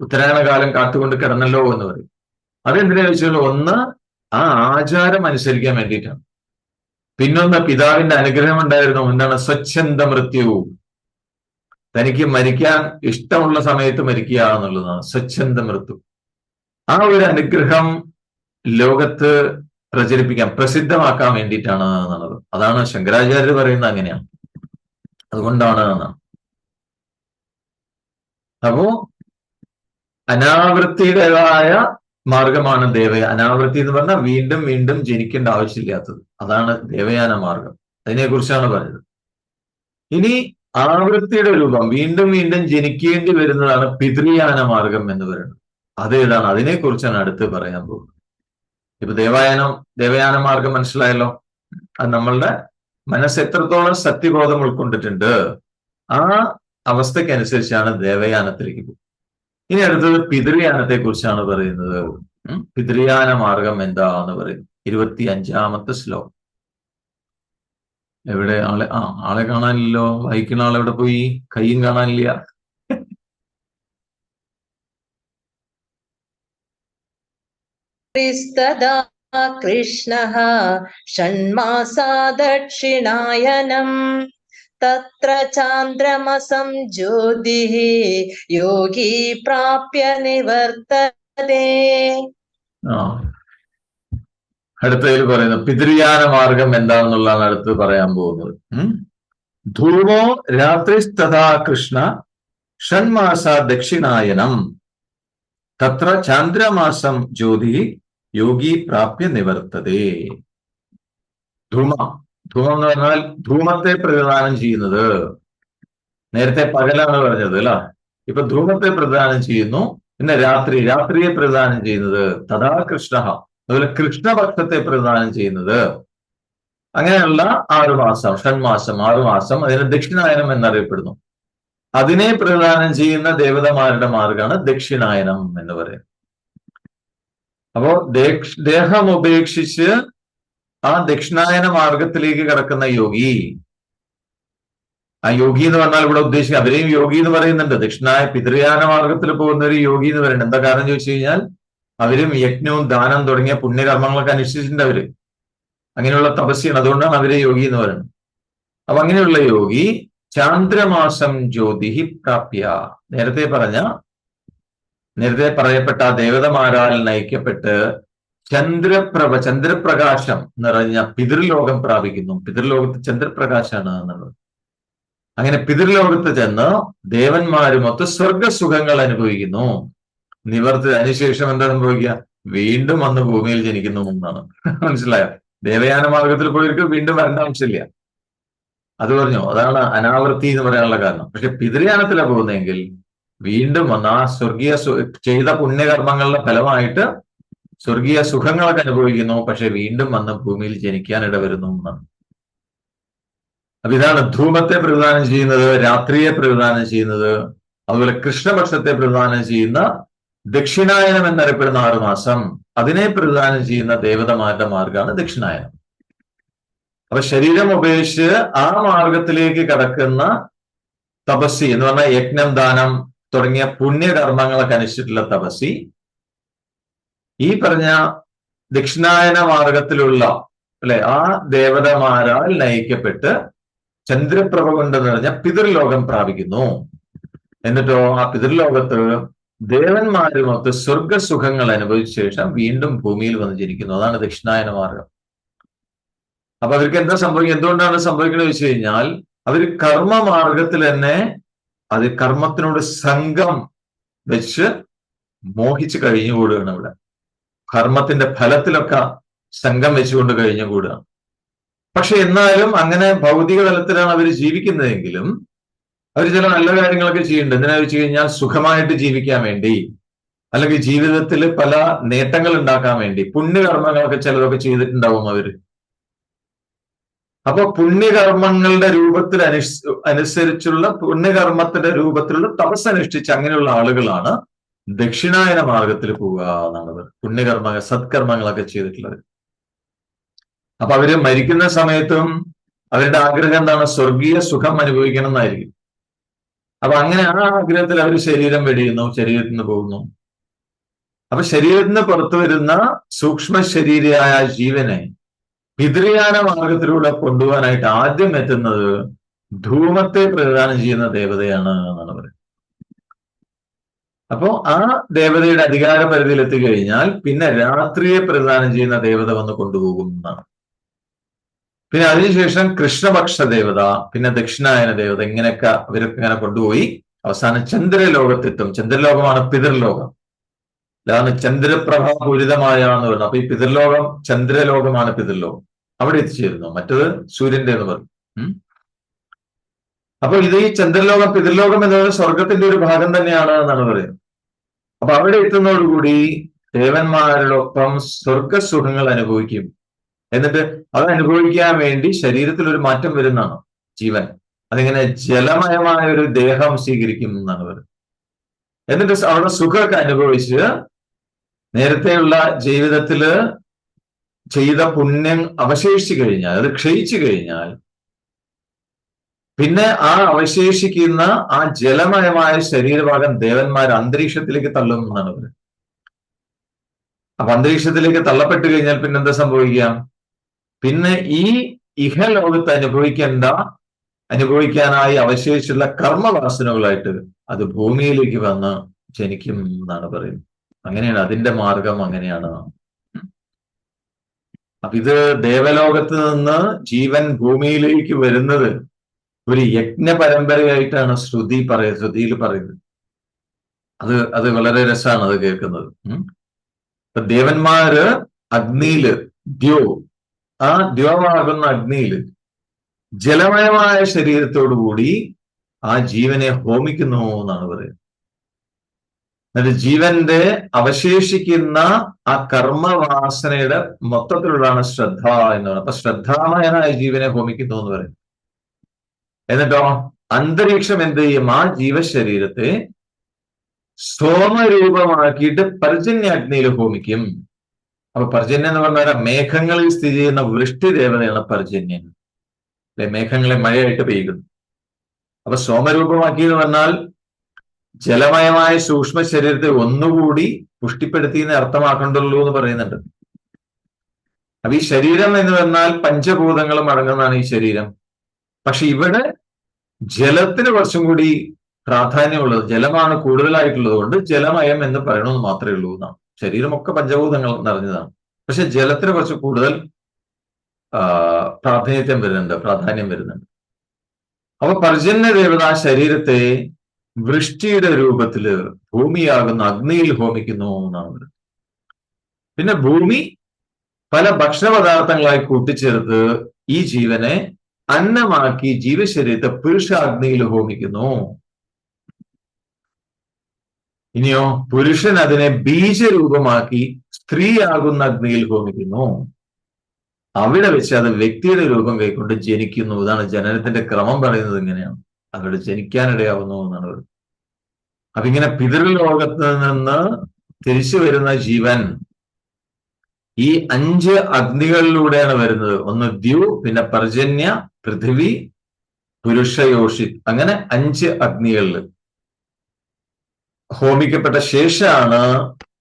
ഉത്തരായണ കാലം കാത്തുകൊണ്ട് കിടന്നല്ലോ എന്ന് പറയും. അതെന്തിനാ ചോദിച്ചാൽ ഒന്ന് ആ ആചാരം അനുസരിക്കാൻ വേണ്ടിയിട്ടാണ്. പിന്നൊന്ന് പിതാവിന്റെ അനുഗ്രഹം ഉണ്ടായിരുന്നു. എന്താണ്? സ്വച്ഛന്ത മൃത്യു തനിക്ക് മരിക്കാൻ ഇഷ്ടമുള്ള സമയത്ത് മരിക്കുക എന്നുള്ളതാണ് സ്വച്ഛന്ത മൃത്യു. ആ ഒരു അനുഗ്രഹം ലോകത്ത് പ്രചരിപ്പിക്കാൻ പ്രസിദ്ധമാക്കാൻ വേണ്ടിയിട്ടാണ് എന്നുള്ളത്. അതാണ് ശങ്കരാചാര്യർ പറയുന്നത് അങ്ങനെയാണ്. അതുകൊണ്ടാണ് എന്നാണ്. അപ്പോ അനാവൃത്തിയുടേതായ മാർഗമാണ് ദേവ അനാവൃത്തി എന്ന് പറഞ്ഞാൽ വീണ്ടും വീണ്ടും ജനിക്കേണ്ട ആവശ്യമില്ലാത്തത്. അതാണ് ദേവയാന മാർഗം. അതിനെക്കുറിച്ചാണ് പറഞ്ഞത്. ഇനി ആവൃത്തിയുടെ രൂപം വീണ്ടും വീണ്ടും ജനിക്കേണ്ടി വരുന്നതാണ് പിതൃയാന മാർഗം എന്ന് പറയുന്നത്. അത് ഏതാണ് അതിനെക്കുറിച്ചാണ് അടുത്ത് പറയാൻ പോകുന്നത്. ഇപ്പൊ ദേവായനം ദേവയാന മാർഗം മനസ്സിലായല്ലോ? അത് നമ്മളുടെ മനസ്സ് എത്രത്തോളം സത്യബോധം ഉൾക്കൊണ്ടിട്ടുണ്ട്. ആ അവസ്ഥയ്ക്കനുസരിച്ചാണ് ദേവയാനത്തിലേക്ക് പോകുന്നത്. ഇനി അടുത്തത് പിതൃയാനത്തെ കുറിച്ചാണ് പറയുന്നത് പിതൃയാന മാർഗം എന്താന്ന് പറയുന്നു. ഇരുപത്തി അഞ്ചാമത്തെ ശ്ലോകം. എവിടെ? ആളെ ആ ആളെ കാണാനില്ലല്ലോ. വായിക്കുന്ന എവിടെ പോയി? കയ്യും കാണാനില്ല. ക്രിസ്തദാ കൃഷ്ണ ഷൺമാസാ ദക്ഷിണായനം. തത്ര ചാന്ദ്രമസം ജ്യോതി യോഗി പ്രാപ്യ നിവർത്തതേ. അടുത്തതിൽ പറയുന്നു പിതൃയാന മാർഗം എന്താണെന്നുള്ളതാണ് അടുത്ത് പറയാൻ പോകുന്നത്. ധൂമോ രാത്രിസ്തഥാ കൃഷ്ണ ഷൺമാസ ദക്ഷിണായനം. തത്ര ചാന്ദ്രമാസം ജ്യോതി യോഗി പ്രാപ്യ നിവർത്തതേ. ധൂമ. ധൂമം എന്ന് പറഞ്ഞാൽ ധൂമത്തെ പ്രതിദാനം ചെയ്യുന്നത്. നേരത്തെ പകലാണ് പറഞ്ഞത് അല്ല? ഇപ്പൊ ധൂമത്തെ പ്രതിദാനം ചെയ്യുന്നു പിന്നെ രാത്രി. രാത്രിയെ പ്രതിദാനം ചെയ്യുന്നത് തഥാ കൃഷ്ണ. അതുപോലെ കൃഷ്ണപക്ഷത്തെ പ്രധാനം ചെയ്യുന്നത്. അങ്ങനെയുള്ള ആറുമാസം ഷൺമാസം ആറുമാസം അതിന് ദക്ഷിണായനം എന്നറിയപ്പെടുന്നു. അതിനെ പ്രധാനം ചെയ്യുന്ന ദേവതമാരുടെ മാർഗമാണ് ദക്ഷിണായനം എന്ന് പറയുന്നത്. അപ്പോ ദേഹം ഉപേക്ഷിച്ച് ആ ദക്ഷിണായന മാർഗത്തിലേക്ക് കിടക്കുന്ന യോഗി. ആ യോഗി എന്ന് പറഞ്ഞാൽ ഇവിടെ ഉദ്ദേശിക്കുക അവരെയും യോഗി എന്ന് പറയുന്നുണ്ട്. ദക്ഷിണായ പിതൃയാന മാർഗത്തിൽ പോകുന്ന ഒരു യോഗി എന്ന് പറയുന്നുണ്ട്. എന്താ കാരണം ചോദിച്ചു കഴിഞ്ഞാൽ അവരും യജ്ഞവും ദാനം തുടങ്ങിയ പുണ്യകർമ്മങ്ങളൊക്കെ അനുഷ്ഠിച്ചിട്ടുണ്ട് അവർ. അങ്ങനെയുള്ള തപസ്യാണ്. അതുകൊണ്ടാണ് അവരെ യോഗി എന്ന് പറയുന്നത്. അപ്പൊ അങ്ങനെയുള്ള യോഗി ചാന്ദ്രമാസം ജ്യോതി പ്രാപ്യ. നേരത്തെ പറഞ്ഞ നേരത്തെ പറയപ്പെട്ട ദേവതമാരാൽ നയിക്കപ്പെട്ട് ചന്ദ്രപ്രഭ ചന്ദ്രപ്രകാശം നിറഞ്ഞ പിതൃലോകം പ്രാപിക്കുന്നു. പിതൃലോകത്ത് ചന്ദ്രപ്രകാശാണ് എന്നുള്ളത്. അങ്ങനെ പിതൃലോകത്ത് ചെന്ന് ദേവന്മാരുമൊത്ത് സ്വർഗസുഖങ്ങൾ അനുഭവിക്കുന്നു. നിവർത്തി അതിനുശേഷം എന്താ സംഭവിക്കുക? വീണ്ടും വന്ന് ഭൂമിയിൽ ജനിക്കുന്നു എന്നാണ്. മനസ്സിലായോ? ദേവയാന മാർഗത്തിൽ പോയവർക്ക് വീണ്ടും വരേണ്ട ആവശ്യമില്ല. അത് പറഞ്ഞു? അതാണ് അനാവൃത്തി എന്ന് പറയാനുള്ള കാരണം. പക്ഷെ പിതൃയാനത്തിലാണ് പോകുന്നതെങ്കിൽ വീണ്ടും വന്ന് ആ സ്വർഗീയ ചെയ്ത പുണ്യകർമ്മങ്ങളുടെ ഫലമായിട്ട് സ്വർഗീയ സുഖങ്ങളൊക്കെ അനുഭവിക്കുന്നു. പക്ഷെ വീണ്ടും വന്ന് ഭൂമിയിൽ ജനിക്കാൻ ഇടവരുന്നു എന്നാണ്. അപ്പൊ ഇതാണ് ധൂമത്തെ പ്രതിദാനം ചെയ്യുന്നത് രാത്രിയെ പ്രതിദാനം ചെയ്യുന്നത് അതുപോലെ കൃഷ്ണപക്ഷത്തെ പ്രതിദാനം ചെയ്യുന്ന ദക്ഷിണായനം എന്നറിയപ്പെടുന്ന ആറു മാസം അതിനെ പ്രതിദാനം ചെയ്യുന്ന ദേവതമാരുടെ മാർഗമാണ് ദക്ഷിണായനം. അപ്പൊ ശരീരം ഉപേക്ഷിച്ച് ആ മാർഗത്തിലേക്ക് കടക്കുന്ന തപസ്സി എന്ന് പറഞ്ഞാൽ യജ്ഞം ദാനം തുടങ്ങിയ പുണ്യകർമ്മങ്ങളൊക്കെ അനുഷ്ഠിച്ചിട്ടുള്ള തപസ്സി. ഈ പറഞ്ഞ ദക്ഷിണായന മാർഗത്തിലുള്ള അല്ലെ ആ ദേവതമാരാൽ നയിക്കപ്പെട്ട് ചന്ദ്രപ്രഭ കൊണ്ട് നിറഞ്ഞ പിതൃലോകം പ്രാപിക്കുന്നു. എന്നിട്ടോ ആ പിതൃലോകത്ത് ദേവന്മാരുമൊത്ത് സ്വർഗസുഖങ്ങൾ അനുഭവിച്ച ശേഷം വീണ്ടും ഭൂമിയിൽ വന്ന് ജനിക്കുന്നു. അതാണ് ദക്ഷിണായന മാർഗം. അപ്പൊ അവർക്ക് എന്താ സംഭവിക്കുക എന്തുകൊണ്ടാണ് സംഭവിക്കുന്നത് വെച്ച് കഴിഞ്ഞാൽ അവർ കർമ്മമാർഗത്തിൽ തന്നെ അത് കർമ്മത്തിനോട് സംഘം വെച്ച് മോഹിച്ച് കഴിഞ്ഞു കൂടുകയാണ് ഇവിടെ കർമ്മത്തിന്റെ ഫലത്തിലൊക്കെ സംഘം വെച്ചുകൊണ്ട് കഴിഞ്ഞു കൂടുക പക്ഷെ എന്നാലും അങ്ങനെ ഭൗതിക തലത്തിലാണ് അവർ ജീവിക്കുന്നതെങ്കിലും അവർ ചില നല്ല കാര്യങ്ങളൊക്കെ ചെയ്യുന്നുണ്ട്. എന്തിനാ വെച്ച് കഴിഞ്ഞാൽ സുഖമായിട്ട് ജീവിക്കാൻ വേണ്ടി അല്ലെങ്കിൽ ജീവിതത്തിൽ പല നേട്ടങ്ങൾ ഉണ്ടാക്കാൻ വേണ്ടി പുണ്യകർമ്മങ്ങളൊക്കെ ചിലതൊക്കെ ചെയ്തിട്ടുണ്ടാവും അവർ. അപ്പൊ പുണ്യകർമ്മങ്ങളുടെ രൂപത്തിൽ അനുസ് അനുസരിച്ചുള്ള പുണ്യകർമ്മത്തിന്റെ രൂപത്തിലുള്ള തപസ് അനുഷ്ഠിച്ച് അങ്ങനെയുള്ള ആളുകളാണ് ദക്ഷിണായന മാർഗത്തിൽ പോവുക എന്നാണ് പുണ്യകർമ്മ സത്കർമ്മങ്ങളൊക്കെ ചെയ്തിട്ടുള്ളത്. അപ്പൊ അവർ മരിക്കുന്ന സമയത്തും അവരുടെ ആഗ്രഹം എന്താണ്? സ്വർഗീയ സുഖം അനുഭവിക്കണം എന്നായിരിക്കും. അപ്പൊ അങ്ങനെ ആ ആഗ്രഹത്തിൽ അവർ ശരീരം വെടിയുന്നു ശരീരത്തിൽ നിന്ന് പോകുന്നു. അപ്പൊ ശരീരത്തിൽ നിന്ന് പുറത്തു വരുന്ന സൂക്ഷ്മ ശരീരയായ ജീവനെ പിതൃയാന മാർഗത്തിലൂടെ കൊണ്ടുപോകാനായിട്ട് ആദ്യം എത്തുന്നത് ധൂമത്തെ പ്രദാനം ചെയ്യുന്ന ദേവതയാണ് എന്നാണ് പറയുന്നത്. അപ്പോ ആ ദേവതയുടെ അധികാര പരിധിയിൽ എത്തിക്കഴിഞ്ഞാൽ പിന്നെ രാത്രിയെ പ്രദാനം ചെയ്യുന്ന ദേവത വന്ന് കൊണ്ടുപോകും എന്നാണ് പിന്നെ അതിനുശേഷം കൃഷ്ണപക്ഷ ദേവത പിന്നെ ദക്ഷിണായന ദേവത ഇങ്ങനെയൊക്കെ അവരൊക്കെ ഇങ്ങനെ കൊണ്ടുപോയി. അവസാനം ചന്ദ്രലോകത്തെത്തും. ചന്ദ്രലോകമാണ് പിതൃലോകം. അതാണ് ചന്ദ്രപ്രഭാപൂരിതമായ എന്ന് പറഞ്ഞു അപ്പൊ ഈ പിതൃലോകം ചന്ദ്രലോകമാണ് പിതൃലോകം. അവിടെ എത്തിച്ചേരുന്നു. മറ്റത് സൂര്യന്റെ എന്ന് പറഞ്ഞു. അപ്പൊ ഇത് ഈ ചന്ദ്രലോകം പിതൃലോകം എന്നത് സ്വർഗത്തിന്റെ ഒരു ഭാഗം തന്നെയാണ് എന്നാണ് പറയുന്നത്. അപ്പൊ അവിടെ എത്തുന്നതോടുകൂടി ദേവന്മാരോടൊപ്പം സ്വർഗസുഖങ്ങൾ അനുഭവിക്കും. എന്നിട്ട് അത് അനുഭവിക്കാൻ വേണ്ടി ശരീരത്തിൽ ഒരു മാറ്റം വരുന്നതാണ് ജീവൻ. അതിങ്ങനെ ജലമയമായ ഒരു ദേഹം സ്വീകരിക്കുന്നു എന്നാണ് പറയുന്നത്. എന്നിട്ട് അവിടെ സുഖമൊക്കെ അനുഭവിച്ച് നേരത്തെയുള്ള ജീവിതത്തിൽ ചെയ്ത പുണ്യം അവശേഷിച്ചു കഴിഞ്ഞാൽ അത് ക്ഷയിച്ചു കഴിഞ്ഞാൽ പിന്നെ ആ അവശേഷിക്കുന്ന ആ ജലമയമായ ശരീരഭാഗം ദേവന്മാർ അന്തരീക്ഷത്തിലേക്ക് തള്ളും എന്നാണ് പറയുന്നത്. അപ്പൊ അന്തരീക്ഷത്തിലേക്ക് തള്ളപ്പെട്ടു കഴിഞ്ഞാൽ പിന്നെന്താ സംഭവിക്കാം സംഭവിക്കുക? പിന്നെ ഈ ഇഹലോകത്ത് അനുഭവിക്കേണ്ട അനുഭവിക്കാനായി അവശേഷിച്ചുള്ള കർമ്മവാസനകളായിട്ട് അത് ഭൂമിയിലേക്ക് വന്ന് ജനിക്കും എന്നാണ് പറയുന്നത്. അങ്ങനെയാണ് അതിന്റെ മാർഗം അങ്ങനെയാണ്. അപ്പൊ ഇത് ദേവലോകത്ത് നിന്ന് ജീവൻ ഭൂമിയിലേക്ക് വരുന്നത് ഒരു യജ്ഞ പരമ്പരയായിട്ടാണ് ശ്രുതി പറയുന്നത് ശ്രുതിയിൽ പറയുന്നത്. അത് അത് വളരെ രസമാണ് അത് കേൾക്കുന്നത്. ഉം. ഇപ്പൊ ദേവന്മാര് അഗ്നിയിൽ ദ്യോ ആ ദ്യോവാകുന്ന അഗ്നിയിൽ ജലമയമായ ശരീരത്തോടു കൂടി ആ ജീവനെ ഹോമിക്കുന്നു എന്നാണ് പറയുന്നത്. എന്നിട്ട് ജീവന്റെ അവശേഷിക്കുന്ന ആ കർമ്മവാസനയുടെ മൊത്തത്തിലുള്ളതാണ് ശ്രദ്ധ എന്നാണ് പറയുന്നത്. അപ്പൊ ശ്രദ്ധാമയനായ ജീവനെ ഹോമിക്കുന്നു എന്ന് പറയുന്നു എന്നിട്ടോ? അന്തരീക്ഷം എന്ത് ചെയ്യും? ആ ജീവശരീരത്തെ സോമരൂപമാക്കിയിട്ട് പർജന്യാഗ്നിയിൽ ഹോമിക്കും. അപ്പൊ പർജന്യ എന്ന് പറഞ്ഞാൽ മേഘങ്ങളിൽ സ്ഥിതി ചെയ്യുന്ന വൃഷ്ടി ദേവതയാണ് പർജന്യൻ അല്ലെ? മേഘങ്ങളെ മഴയായിട്ട് പെയ്യുന്നു. അപ്പൊ സോമരൂപമാക്കി എന്ന് പറഞ്ഞാൽ ജലമയമായ സൂക്ഷ്മ ശരീരത്തെ ഒന്നുകൂടി പുഷ്ടിപ്പെടുത്തി എന്ന് അർത്ഥമാക്കണ്ടുള്ളൂ എന്ന് പറയുന്നുണ്ട്. അപ്പൊ ഈ ശരീരം എന്ന് പറഞ്ഞാൽ പഞ്ചഭൂതങ്ങളും അടങ്ങുന്നതാണ് ഈ ശരീരം. പക്ഷെ ഇവിടെ ജലത്തിന് കുറച്ചും കൂടി പ്രാധാന്യമുള്ളത് ജലമാണ് കൂടുതലായിട്ടുള്ളത് കൊണ്ട് ജലമയം എന്ന് പറയണമെന്ന് മാത്രമേ ഉള്ളൂ എന്നാണ്. ശരീരമൊക്കെ പഞ്ചഭൂതങ്ങൾ നിറഞ്ഞതാണ്. പക്ഷെ ജലത്തിന് കുറച്ച് കൂടുതൽ പ്രാതിനിധ്യം വരുന്നുണ്ട് പ്രാധാന്യം വരുന്നുണ്ട്. അപ്പൊ പർജന്യ ദേവത ശരീരത്തെ വൃഷ്ടിയുടെ രൂപത്തിൽ ഭൂമിയാകുന്ന അഗ്നിയിൽ ഹോമിക്കുന്നു എന്നാണ് പറയുന്നത്. പിന്നെ ഭൂമി പല ഭക്ഷണപദാർത്ഥങ്ങളായി കൂട്ടിച്ചേർത്ത് ഈ ജീവനെ അന്നമാക്കി ജീവശരീരത്തെ പുരുഷാഗ്നിയിൽ ഹോമിക്കുന്നു. ഇനിയോ പുരുഷൻ അതിനെ ബീജരൂപമാക്കി സ്ത്രീയാകുന്ന അഗ്നിയിൽ ഹോമിക്കുന്നു അവിടെ വെച്ച് അത് വ്യക്തിയുടെ രൂപം കൈക്കൊണ്ട് ജനിക്കുന്നു. ഇതാണ് ജനനത്തിന്റെ ക്രമം പറയുന്നത് ഇങ്ങനെയാണ്. അവിടെ ജനിക്കാനിടയാവുന്നു എന്നാണ് അപ്പൊ ഇങ്ങനെ പിതൃലോകത്ത് നിന്ന് തിരിച്ചു വരുന്ന ജീവൻ ഈ അഞ്ച് അഗ്നികളിലൂടെയാണ് വരുന്നത്. ഒന്ന് ദ്യു പിന്നെ പർജന്യ പൃഥ്വി പുരുഷയോഷി. അങ്ങനെ അഞ്ച് അഗ്നികളിൽ ഹോമിക്കപ്പെട്ട ശേഷമാണ്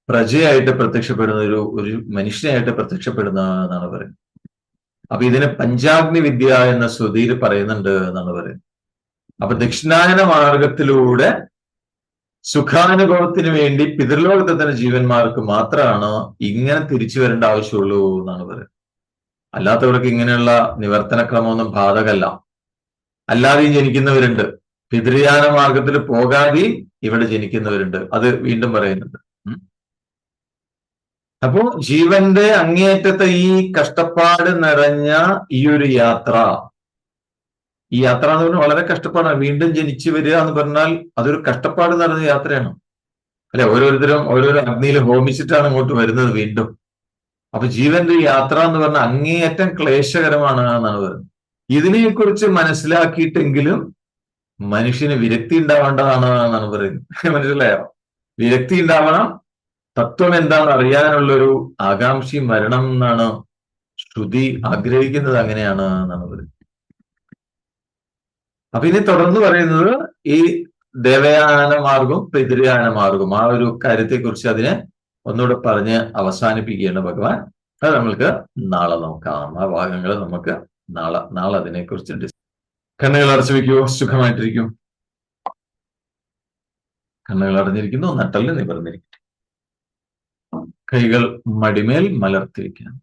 പ്രജയായിട്ട് പ്രത്യക്ഷപ്പെടുന്ന ഒരു ഒരു മനുഷ്യനായിട്ട് പ്രത്യക്ഷപ്പെടുന്ന എന്നാണ് പറയുന്നത്. അപ്പൊ ഇതിനെ പഞ്ചാഗ്നി വിദ്യ എന്ന ശ്രുതിയിൽ പറയുന്നുണ്ട് എന്നാണ് പറയുന്നത്. അപ്പൊ ദക്ഷിണായന മാർഗത്തിലൂടെ സുഖാനുഭവത്തിന് വേണ്ടി പിതൃലോകത്തെ തന്നെ ജീവന്മാർക്ക് മാത്രമാണ് ഇങ്ങനെ തിരിച്ചു വരേണ്ട ആവശ്യമുള്ളൂ എന്നാണ് പറയുന്നത്. അല്ലാത്തവർക്ക് ഇങ്ങനെയുള്ള നിവർത്തനക്രമമൊന്നും ബാധകല്ല അല്ലാതെയും ജനിക്കുന്നവരുണ്ട്. പിതൃയാന മാർഗത്തിൽ പോകാതെ ഇവിടെ ജനിക്കുന്നവരുണ്ട്. അത് വീണ്ടും പറയുന്നുണ്ട്. അപ്പോ ജീവന്റെ അങ്ങേയറ്റത്തെ ഈ കഷ്ടപ്പാട് നിറഞ്ഞ ഈ ഒരു യാത്ര ഈ യാത്ര എന്ന് പറഞ്ഞാൽ വളരെ കഷ്ടപ്പാടാണ്. വീണ്ടും ജനിച്ചു വരിക എന്ന് പറഞ്ഞാൽ അതൊരു കഷ്ടപ്പാട് നിറഞ്ഞ യാത്രയാണ്. അല്ലെ ഓരോരുത്തരും ഓരോരോ അഗ്നിയിൽ ഹോമിച്ചിട്ടാണ് ഇങ്ങോട്ട് വരുന്നത് വീണ്ടും. അപ്പൊ ജീവന്റെ യാത്ര എന്ന് പറഞ്ഞാൽ അങ്ങേയറ്റം ക്ലേശകരമാണ് എന്നാണ് പറയുന്നത്. ഇതിനെക്കുറിച്ച് മനസ്സിലാക്കിയിട്ടെങ്കിലും മനുഷ്യന് വിരക്തി ഉണ്ടാവേണ്ടതാണെന്നാണ് പറയുന്നത്. മനസ്സിലായോ? വിരക്തി ഉണ്ടാവണം തത്വം എന്താണെന്ന് അറിയാനുള്ളൊരു ആകാംക്ഷയും വരണം എന്നാണ് ശ്രുതി ആഗ്രഹിക്കുന്നത് അങ്ങനെയാണ് എന്നാണ് പറയുന്നത്. അപ്പൊ ഇനി തുടർന്ന് പറയുന്നത് ഈ ദേവയാന മാർഗം പിതൃയാന മാർഗം ആ ഒരു കാര്യത്തെക്കുറിച്ച് അതിനെ ഒന്നുകൂടെ പറഞ്ഞ് അവസാനിപ്പിക്കുകയാണ് ഭഗവാൻ. അത് നമ്മൾക്ക് നാളെ നോക്കാം. ആ ഭാഗങ്ങൾ നമുക്ക് നാളെ നാളെ അതിനെക്കുറിച്ച് ഡിസ് കണ്ണുകൾ അടച്ചു വെക്കുവോ സുഖമായിട്ടിരിക്കും. കണ്ണുകൾ അടഞ്ഞിരിക്കുന്നു നട്ടൽ നിവർന്നിരിക്കും കൈകൾ മടിമേൽ മലർത്തിരിക്കണം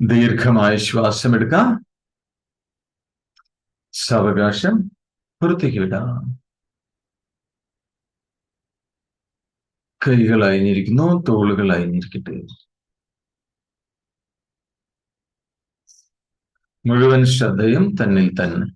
ദീർഘമായ ശ്വാസം എടുക്കാം. സാവകാശം പുറത്തേക്ക് വിടാം. കൈകൾ അയഞ്ഞിരിക്കുന്നു തോളുകൾ അയഞ്ഞിരിക്കട്ടെ. മുഴുവൻ ശ്രദ്ധയും തന്നിൽ തന്നെ.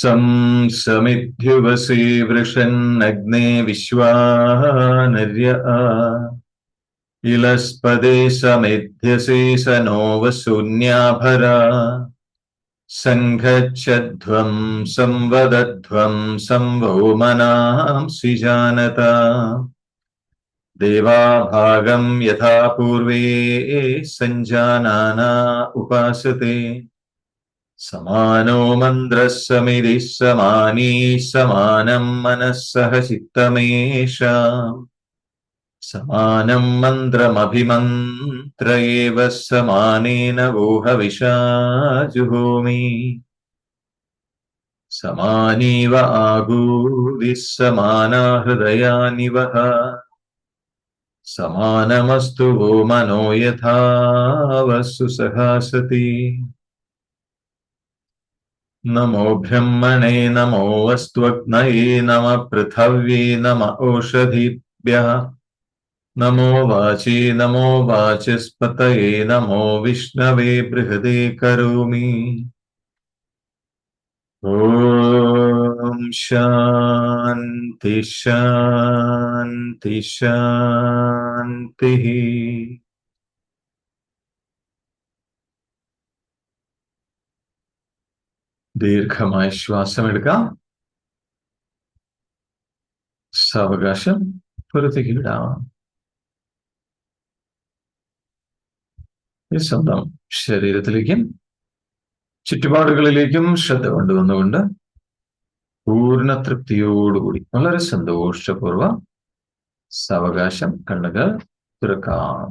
संसमिध्युवसे वृषन्नग्ने विश्वानर्य इलस्पदे समिध्यसे स नो वसून्याभरा सङ्घच्छध्वम् संवदध्वम् संवो मनांसि जानता देवाभागम् यथा पूर्वे सञ्जानाना उपासते। समानो मन्द्रः समिधिः समानी समानम् मनःसह चित्तमेषा। समानम् मन्त्रमभिमन्त्र एव समानेन वोहविषाजुहोमि समानीव आगूविः समानाहृदयानि वः समानमस्तु वो मनो यथा वस्तु सहासति नमो ब्रह्मणे, नमो वस्त्वग्नये नम पृथिव्यै, नम ओषधिभ्यः नमो वाचि, नमो वाचस्पतये, नमो विष्णवे, बृहदे करोमि। ॐ शान्ति शान्ति, शान्तिः। ദീർഘമായ ശ്വാസം എടുക്കാം സാവകാശം പുറത്തേക്ക് വിടാം ഈ സ്വന്തം ശരീരത്തിലേക്കും ചുറ്റുപാടുകളിലേക്കും ശ്രദ്ധ കൊണ്ടുവന്നുകൊണ്ട് പൂർണ തൃപ്തിയോടുകൂടി വളരെ സന്തോഷപൂർവം സാവകാശം കണ്ണുകൾ തുറക്കാം.